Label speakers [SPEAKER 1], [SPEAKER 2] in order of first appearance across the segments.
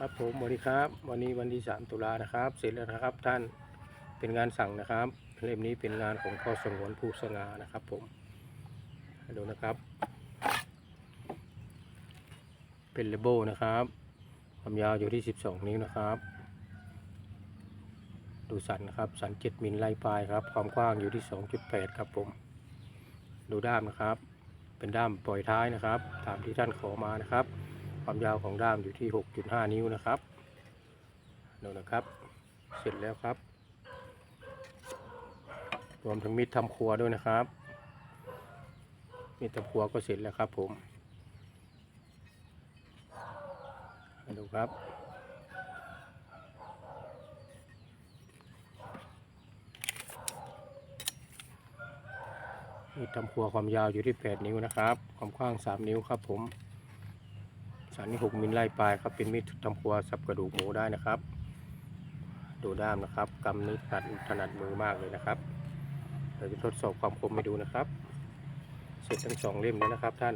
[SPEAKER 1] ครับผมสวัสดีครับ วันนี้วันที่ 3 ตุลานะครับ เสร็จแล้วนะครับท่านเป็นงานสั่งนะครับเล่มนี้เป็นงานของพ่อสงวนผู้สงานะครับ ผมดูนะครับ เป็นเลโบนะครับความยาวอยู่ที่ 12 นิ้วนะครับ ดูสันนะครับสัน 7 มิลไล่ปลายครับ ความกว้างอยู่ที่ 2.8 ครับผม ดูด้ามนะครับ เป็นด้ามปล่อยท้ายนะครับ ตามที่ท่านขอมานะครับ ความยาวของด้ามอยู่ที่ 6.5 นิ้วนะครับดูนะครับ เสร็จแล้วครับ รวมถึงมิดทำครัวด้วยนะครับ มิดทำครัวก็เสร็จแล้วครับผมดูครับมีดทำครัวความยาวอยู่ที่ 8 นิ้วนะครับ ความกว้าง 3 นิ้วครับผม สันนี่6มิลไล่ปลายครับเป็นมีดทำครัวสับกระดูกหมูได้นะครับ ดูด้ามนะครับกำนี้ตัดถนัดมือมากเลยนะครับเราจะทดสอบความคมให้ดูนะครับ เสร็จทั้งสองเล่มแล้วนะครับท่าน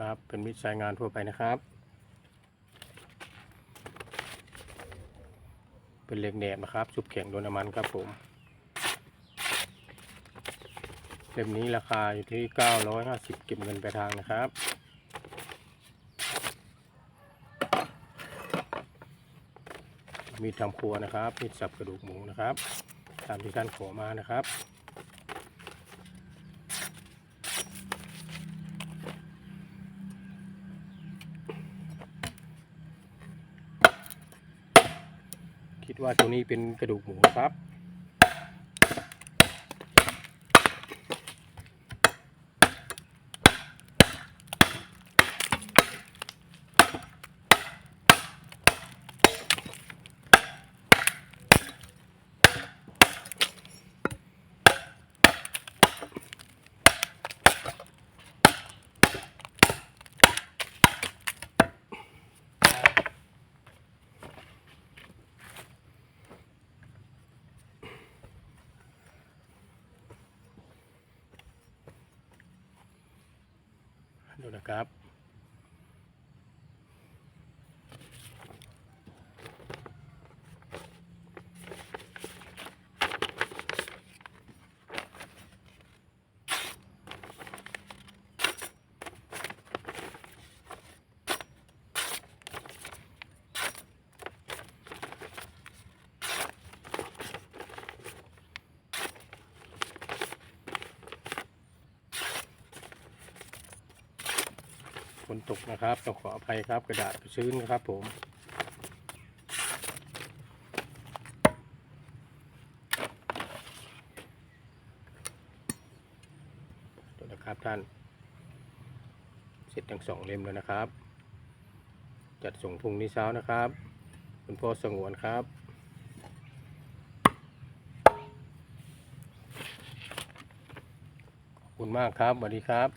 [SPEAKER 1] ครับ เป็นมิดใช้งานทั่วไปนะครับ เป็นเหล็กแหนบนะครับชุบแข็งโดนน้ำมันครับผมเล่มนี้ราคาอยู่ที่ 950 เก็บเงินไปลายทางนะครับมีดทำครัวนะครับมีดสับกระดูกหมูนะครับ ตามที่ท่านขอมานะครับ ว่าตัวนี้เป็นกระดูกหมูครับ ดูนะครับ นตกนะครับต้องขออภัยครับกระดาษชื้นนะครับผมดูนะครับท่าน เสร็จทั้งสองเล่มแล้วนะครับ จัดส่งพรุ่งนี้เช้านะครับ คุณพ่อสงวนครับขอบคุณมากครับสวัสดีครับ